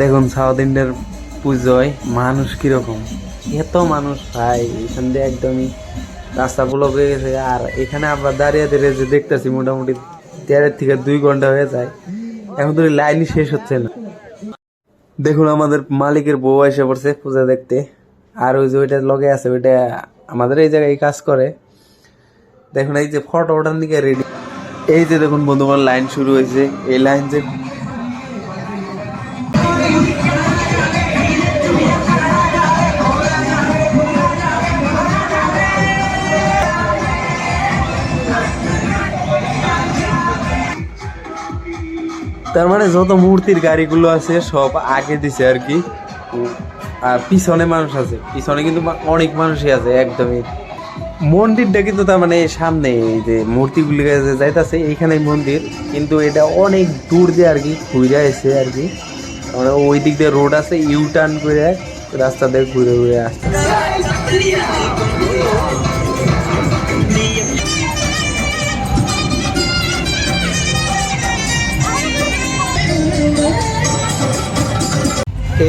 দেখুন, সাউথ ইন্ডিয়ার পুজোয় মানুষ কীরকম? এত মানুষ, ভাই, এখান দিয়ে একদমই রাস্তা ব্লক হয়ে গেছে। আর এখানে আমরা দাঁড়িয়ে দাঁড়িয়ে যে দেখতেছি, মোটামুটি দেড়ের থেকে দুই ঘণ্টা হয়ে যায়। এখন তো লাইনই শেষ হচ্ছে না। দেখুন, আমাদের মালিকের বউ এসে পড়ছে পূজা দেখতে। আর ওই যে ওইটা লগে আছে, ওইটা আমাদের এই জায়গায় কাজ করে। দেখুন, এই যে ফটো ওঠার দিকে রেডি এই যে দেখুন বন্ধুগণ লাইন শুরু হয়েছে। এই লাইন যে তার মানে যত মূর্তির গাড়িগুলো আছে, সব আগে দিছে আর কি। আর পিছনে মানুষ আছে। পিছনে কিন্তু অনেক মানুষই আছে, একদমই। মন্দিরটা কিন্তু তার মানে সামনে, এই যে মূর্তিগুলি যাইতাছে এইখানে মন্দির। কিন্তু এটা অনেক দূর দিয়ে আর কি ঘুরে এসে আর কি। মানে ওই দিক দিয়ে রোড আছে ইউ টার্ন করে রাস্তা দিয়ে ঘুরে ঘুরে আসতে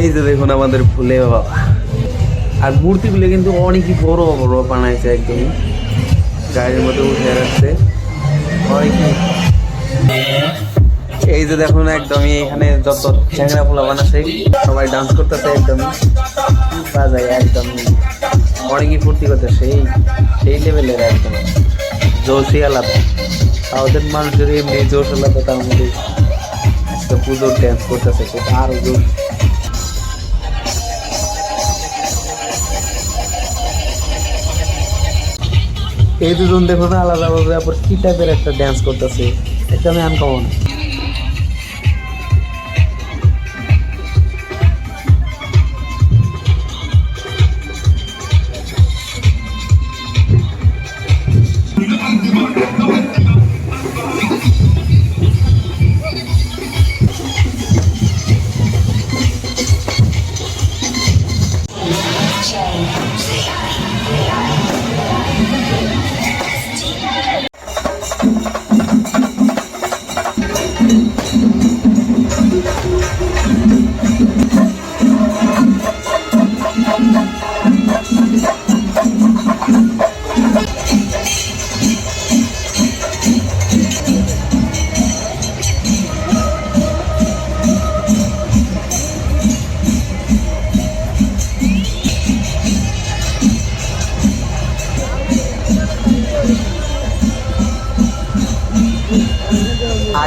এই যে দেখুন আমাদের ফুলে বাবা। আর মূর্তিগুলো কিন্তু অনেকই বড় বড় বানাইছে একদমই গাড়ির মধ্যে উঠে রাখছে। এই যে দেখুন একদমই এখানে যত চ্যাংরা পোলা বানাচ্ছে, সবাই ডান্স করতেছে একদমই বাজায় একদমই অনেকই ফুর্তি করতে সেই সেই লেভেলের একদম। জোশই আলাদা। সাউথের মানুষের এমনি জোশ আলাদা, তার মধ্যে আজকে পুজোর ড্যান্স করতেছে, সেটা আরও জোশ। এই দুজন দেখো না আলাদা আলাদা আবার কি টাইপের একটা ড্যান্স করতেছে, এটা আমি আনকমন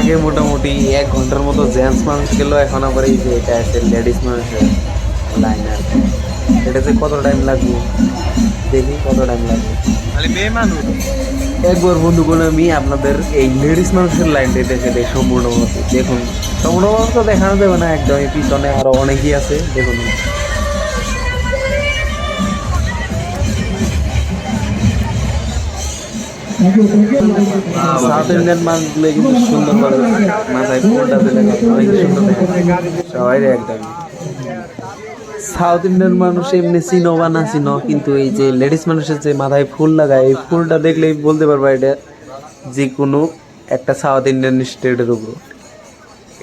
আগে মোটামুটি এক ঘণ্টার মতো জেন্টস মানুষ গেল এখন আবার এই যে এটা আছে লেডিস মানুষের লাইন আর এটাতে কত টাইম লাগবে? দেখি কত টাইম লাগবে। একবার বন্ধু করে আমি আপনাদের এই লেডিস মানুষের লাইনটা দেখে দেয় সম্পূর্ণভাবে দেখুন সম্পূর্ণভাবে তো দেখানো যাবে না একদমই পিছনে আরও অনেকই আছে দেখুন। সাউথ ইন্ডিয়ান মানুষগুলো কিন্তু সুন্দরভাবে মাথায় ফোনটা দিলে অনেক সুন্দর সবাই একদম সাউথ ইন্ডিয়ান মানুষ এমনি চিনো বা না চিনো, কিন্তু এই যে লেডিস মানুষের যে মাথায় ফুল লাগায়, এই ফুলটা দেখলেই বলতে পারবা এটা যে কোনো একটা সাউথ ইন্ডিয়ান স্টেটের উপর।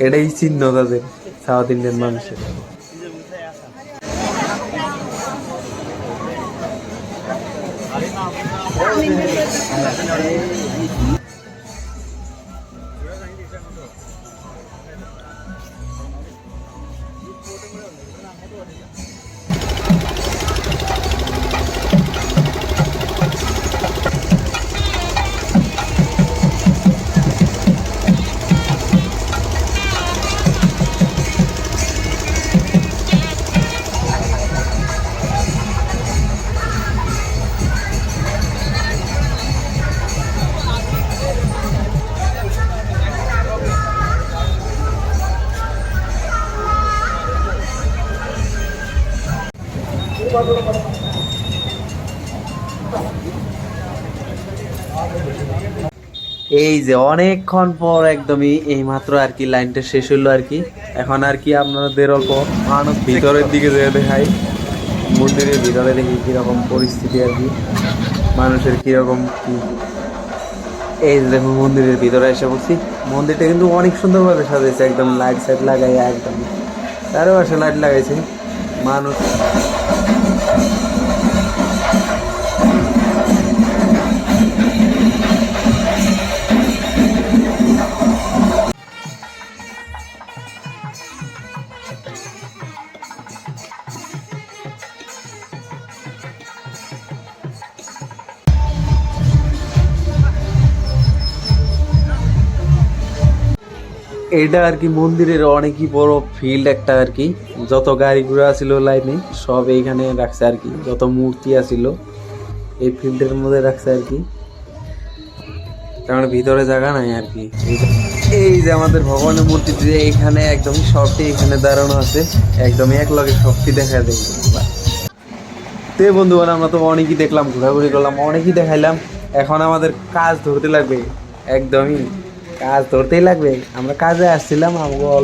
এটাই চিহ্ন তাদের, সাউথ ইন্ডিয়ান মানুষের। Thank you. এই যে অনেকক্ষণ পর একদমই এই মাত্র আর কি লাইনটা শেষ হলো আর কি। এখন আর কি আপনাদের অল্প ভিতরের দিকে যেয়ে দেখাই। মন্দিরের ভিতরে দেখি কীরকম পরিস্থিতি আর কি, মানুষের কীরকম এই যে দেখুন মন্দিরের ভিতরে এসে বলছি মন্দিরটা কিন্তু অনেক সুন্দরভাবে সাজিয়েছে একদম লাইট সাইট লাগাই একদম। চারপাশে লাইট লাগাইছে। মানুষ Thank you. এটা আর কি মন্দিরের অনেকই বড় ফিল্ড একটা আর কি। যত গাড়ি ঘোড়া ছিল লাইনে, সব এইখানে রাখছে আর কি। যত মূর্তি আছিল, এই ফিল্ডের মধ্যে রাখছে আর কি। তার মানে ভিতরে জায়গা নাই আর কি। এই যে- আমাদের ভগবানের মূর্তি যে এখানে একদমই সবটি এখানে দাঁড়ানো আছে, একদমই এক লগে সবটি দেখা দেয় তে বন্ধু আমরা তো অনেকই দেখলাম, ঘোরাঘুরি করলাম, অনেকই দেখাইলাম। এখন আমাদের কাজ ধরতে লাগবে। একদমই। কাজ ধরতেই লাগবে। আমরা কাজে আসছিলাম আমাকে অল্প